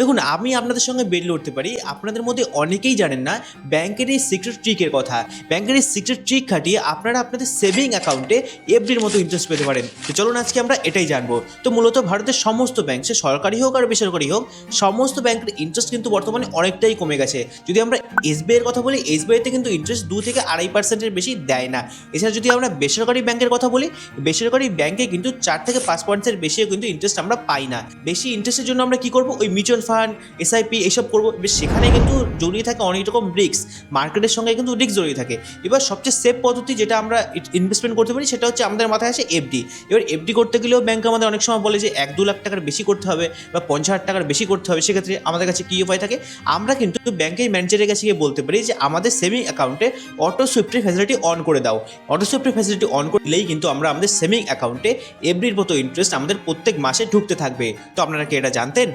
দেখুন, আমি আপনাদের সঙ্গে বেড লড়তে পারি। আপনাদের মধ্যে অনেকেই জানেন না, ব্যাংকের এই সিক্রেট ট্রিকের কথা। ব্যাংকের এই সিক্রেট ট্রিক খাটিয়ে আপনারা আপনাদের সেভিং অ্যাকাউন্টে এফডির মতো ইন্টারেস্ট পেতে পারেন। তো চলুন, আজকে আমরা এটাই জানব। তো মূলত ভারতের সমস্ত ব্যাংক সে সরকারি হোক আর বেসরকারি হোক, সমস্ত ব্যাংকের ইন্টারেস্ট কিন্তু বর্তমানে অনেকটাই কমে গেছে। যদি আমরা এসবিআই এর কথা বলি এসবিআইতে কিন্তু ইন্টারেস্ট দু থেকে আড়াই পার্সেন্টের বেশি দেয় না। এছাড়া যদি আমরা বেসরকারি ব্যাংকের কথা বলি, বেসরকারি ব্যাংকে কিন্তু চার থেকে পাঁচ পার্সেন্টের বেশিও কিন্তু ইন্টারেস্ট আমরা পাই না। বেশি ইন্টারেস্টের জন্য আমরা কি করব? ওই মিউচুয়াল ফান্ড এসআইপি এসব করব। এবার সেখানে কিন্তু জড়িয়ে থাকে অনেক রকম রিস্ক মার্কেটের সঙ্গে কিন্তু রিস্ক জড়িয়ে থাকে। এবার সবচেয়ে সেফ পদ্ধতি যেটা আমরা ইনভেস্টমেন্ট করতে পারি, সেটা হচ্ছে আমাদের মাথায় আসে এফডি এবার এফডি করতে গেলেও ব্যাংক আমাদের অনেক সময় বলে যে, এক দু লাখ টাকার বেশি করতে হবে বা পঞ্চাশ হাজার টাকার বেশি করতে হবে, সেক্ষেত্রে আমাদের কাছে কী উপায় থাকে? আমরা কিন্তু ব্যাংকের ম্যানেজারের কাছে গিয়ে বলতে পারি যে, আমাদের সেভিং অ্যাকাউন্টে অটো সুইফটের ফ্যাসিলিটি অন করে দাও। অটো সুইফটের ফ্যাসিলিটি অন করলেই কিন্তু আমরা আমাদের সেভিং অ্যাকাউন্টে এফডির মতো ইন্টারেস্ট আমাদের প্রত্যেক মাসে ঢুকতে থাকবে। তো আপনারা কি এটা জানতেন?